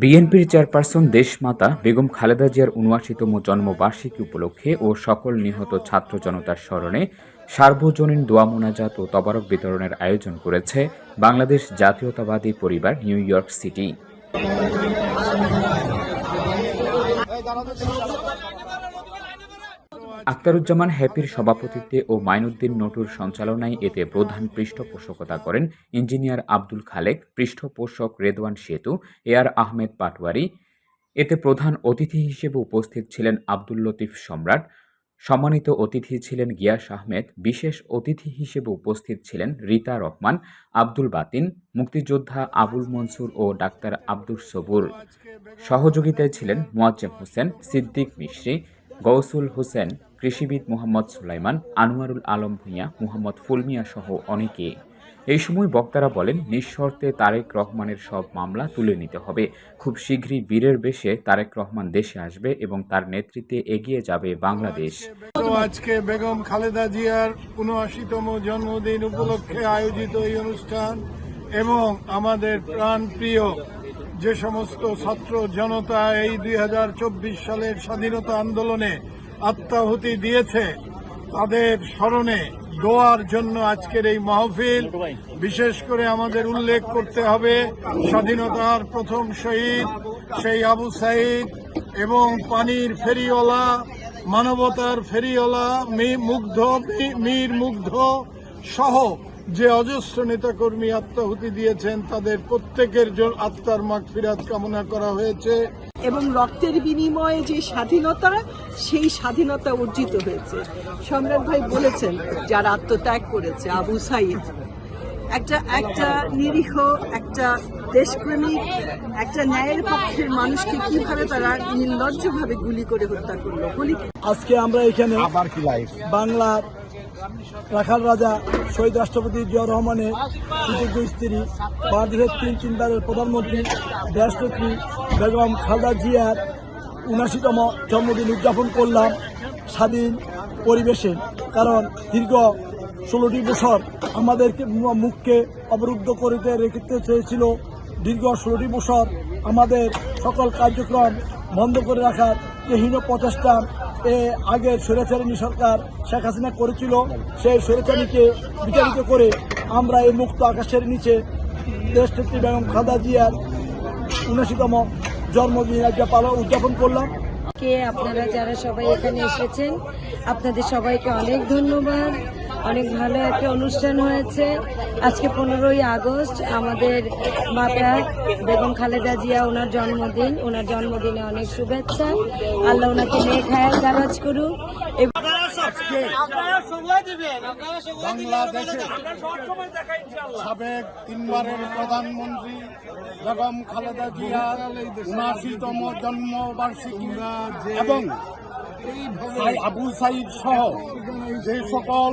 বিএনপির চেয়ারপারসন দেশমাতা বেগম খালেদা জিয়ার উনআশিতম জন্মবার্ষিকী উপলক্ষে ও সকল নিহত ছাত্র জনতার স্মরণে সার্বজনীন দোয়া মোনাজাত ও তবারক বিতরণের আয়োজন করেছে বাংলাদেশ জাতীয়তাবাদী পরিবার নিউ ইয়র্ক সিটি। আখতারুজ্জামান হ্যাপির সভাপতিত্বে ও মাইনুদ্দিন নটুর সঞ্চালনায় এতে প্রধান পৃষ্ঠপোষকতা করেন ইঞ্জিনিয়ার আব্দুল খালেক, পৃষ্ঠপোষক রেদওয়ান সেতু, এ আর আহমেদ পাটওয়ারি এতে প্রধান অতিথি হিসেবে উপস্থিত ছিলেন আব্দুল লতিফ সম্রাট। সম্মানিত অতিথি ছিলেন গিয়াস আহমেদ। বিশেষ অতিথি হিসেবে উপস্থিত ছিলেন রীতা রহমান, আব্দুল বাতিন, মুক্তিযোদ্ধা আবুল মনসুর ও ডাক্তার আব্দুর সবুর। সহযোগিতায় ছিলেন মোয়াজ্জেম হোসেন, সিদ্দিক মিশ্রি গৌসুল হোসেন কৃষিবিদ মোহাম্মদ সুলাইমান, আনোয়ারুল আলম ভূঁইয়া, মোহাম্মদ ফুলমিয়া সহ অনেকে। এই সময় বক্তারা বলেন, নিঃশর্তে তারেক রহমানের সব মামলা তুলে নিতে হবে। খুব শীঘ্রই বীরের বেশে তারেক রহমান দেশে আসবে এবং তার নেতৃত্বে এগিয়ে যাবে বাংলাদেশ। আজকে বেগম খালেদা জিয়ার উনআশিতম জন্মদিন উপলক্ষে আয়োজিত এই অনুষ্ঠান এবং আমাদের প্রাণপ্রিয় যে সমস্ত ছাত্র জনতা এই দুই হাজার চব্বিশ সালের স্বাধীনতা আন্দোলনে আত্মাহুতি দিয়েছে তাদের স্মরণে দোয়ার জন্য আজকের এই মাহফিল। বিশেষ করে আমাদের উল্লেখ করতে হবে স্বাধীনতার প্রথম শহীদ সেই আবু সাইদ এবং পানির ফেরিওয়ালা, মানবতার ফেরিওয়ালা মুগ্ধ মীর মুগ্ধ সহ যে অজস্র নেতাকর্মী আত্মাহুতি দিয়েছেন, তাদের প্রত্যেকের আত্মার মাগফিরাত কামনা করা হয়েছে। এবং রক্তের বিনিময়ে যে স্বাধীনতা সেই স্বাধীনতা অর্জিত হয়েছে। সম্রাট ভাই বলেছেন যারা আত্মত্যাগ করেছে আবু সাইদ একটা একটা নিরীহ একটা দেশপ্রেমিক একটা ন্যায়ের পক্ষের মানুষকে কীভাবে তারা নির্লজ্জভাবে গুলি করে হত্যা করল? গুলি আজকে আমরা এখানে বাংলার রাখাল রাজা, শহীদ রাষ্ট্রপতি জিয়াউর রহমানের কৃতজ্ঞ স্ত্রী বাংলাদেশের তিন তিনবারের প্রধানমন্ত্রী দেশনেত্রী বেগম খালদা জিয়ার উনাশিতম জন্মদিন উদযাপন করলাম স্বাধীন পরিবেশে। কারণ দীর্ঘ ষোলোটি বছর আমাদেরকে মুখকে অবরুদ্ধ করিতে রেখে চেয়েছিল। দীর্ঘ ষোলোটি বছর আমাদের সকল কার্যক্রম বন্ধ করে রাখার যে হীন প্রচেষ্টা এ আগের স্বৈরাচারিণী সরকার শেখ হাসিনা করেছিল, সেই স্বৈরাচারীকে বিচারিত করে আমরা এই মুক্ত আকাশের নিচে দেশনেত্রী বেগম খাদা জিয়ার উনাশিতম জন্মদিন একটা পালন, উদযাপন করলাম। কে আপনারা যারা সবাই এখানে এসেছেন, আপনাদের সবাইকে অনেক ধন্যবাদ। অনেক ভালো একটা অনুষ্ঠান হয়েছে। আজকে পনেরোই আগস্ট আমাদের মাতা বেগম খালেদা জিয়া ওনার জন্মদিন। ওনার জন্মদিনে অনেক শুভেচ্ছা। আল্লাহ ওনাকে নেক হায়াত দারাজ করুক। বাংলাদেশে সাবেক তিনবারের প্রধানমন্ত্রী বেগম খালেদা জিয়ার উনাশিতম জন্মবার্ষিকী এবং আবু সাইদ সহ যে সকল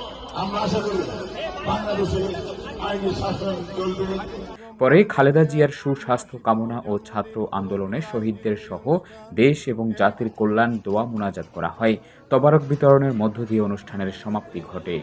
আমরা আশা করি বাংলাদেশে আইনি শাসন চলবে। পরে খালেদা জিয়ার সুস্বাস্থ্য কামনা ও ছাত্র আন্দোলনে শহীদদের সহ দেশ এবং জাতির কল্যাণ দোয়া মোনাজাত করা হয়। তবারক বিতরণের মধ্য দিয়ে অনুষ্ঠানের সমাপ্তি ঘটে।